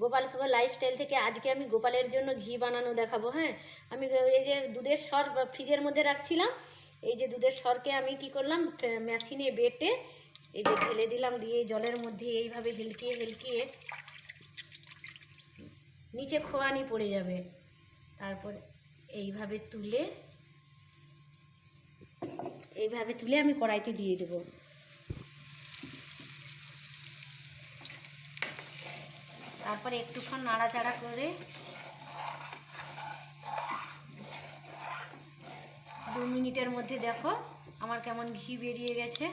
গোপাল শুভ lifestyle থেকে আজকে আমি গোপালের জন্য ঘি বানানো দেখাবো হ্যাঁ? আমি এই যে দুধের সর ফ্রিজের মধ্যে রাখছিলাম, এই যে দুধের সরকে আমি কি করলাম মেশিনে বেটে এই যে ঢেলে দিলাম, দিয়ে জলের মধ্যে এইভাবে হেলকিয়ে হেলকিয়ে নিচে খোয়ানি পড়ে যাবে। তারপর এইভাবে তুলে এইভাবে তুলে আমি কড়াইতে দিয়ে দেবো। তারপরে একটুক্ষণ নাড়াচাড়া করে দু মিনিটের মধ্যে দেখো আমার কেমন ঘি বেরিয়ে গেছে।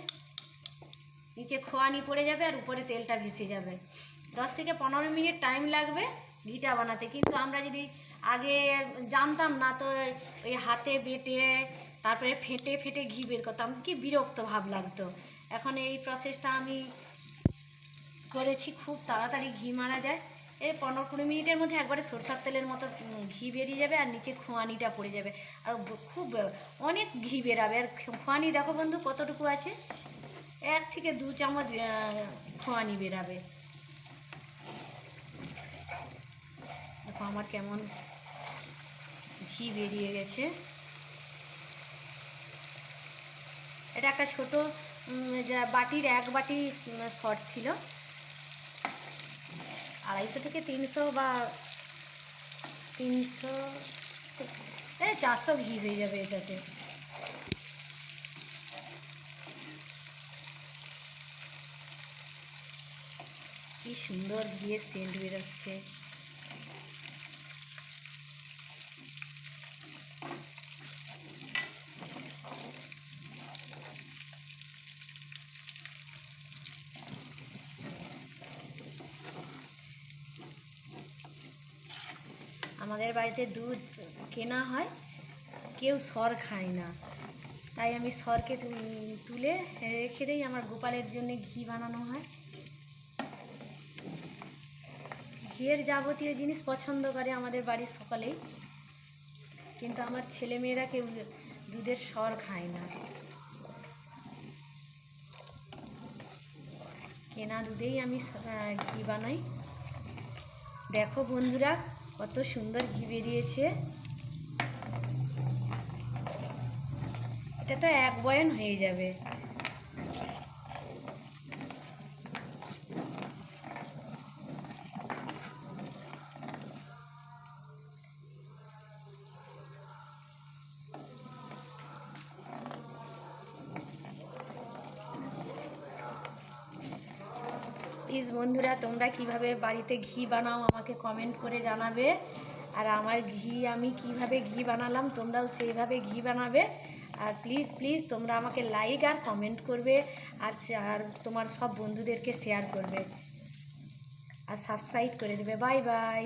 নিচে খোয়ানি পড়ে যাবে আর উপরে তেলটা ভেসে যাবে। দশ থেকে পনেরো মিনিট টাইম লাগবে ঘিটা বানাতে। কিন্তু আমরা যদি আগে জানতাম না তো ওই হাতে বেটে তারপরে ফেটে ফেটে ঘি বের করতাম। কি বিরক্ত ভাব লাগতো। এখন এই প্রসেসটা আমি করেছি, খুব তাড়াতাড়ি ঘি মারা যায়। এই পনেরো কুড়ি মিনিটের মধ্যে একবারে সরষার তেলের মতো ঘি বেরিয়ে যাবে আর নিচে খোয়ানিটা পড়ে যাবে। আর খুব, অনেক ঘি বেরাবে। আর খোয়ানি দেখো বন্ধু কতটুকু আছে? এক থেকে দু চামচ খোয়ানি বেরাবে। দেখো আমার কেমন ঘি বেরিয়ে গেছে। এটা একটা ছোট বাটির এক বাটি শর্ট ছিল। আড়াইশো থেকে তিনশো বা তিনশো হ্যাঁ চারশো ঘি হয়ে যাবে এটাতে। কি সুন্দর দিয়ে সেন্ট বেরোচ্ছে। আমাদের বাড়িতে দুধ কেনা হয়, কেউ সর খায় না। তাই আমি সরকে তুলে রেখে দিই, আমার গোপালের জন্য ঘি বানানো হয়। ঘিয়ের যাবতীয় জিনিস পছন্দ করে আমাদের বাড়ির সকলেই। কিন্তু আমার ছেলেমেয়েরা কেউ দুধের সর খায় না। কেনা দুধেই আমি ঘি বানাই। দেখো বন্ধুরা কত সুন্দর ঘি বেরিয়েছে। এটা তো এক বয়ন হয়ে যাবে। প্লিজ বন্ধুরা, তোমরা কীভাবে বাড়িতে ঘি বানাও আমাকে কমেন্ট করে জানাবে। আর আমার ঘি আমি কীভাবে ঘি বানালাম, তোমরাও সেইভাবে ঘি বানাবে। আর প্লিজ প্লিজ তোমরা আমাকে লাইক আর কমেন্ট করবে, আর আর তোমার সব বন্ধুদেরকে শেয়ার করবে। আর সাবস্ক্রাইব করে দেবে। Bye bye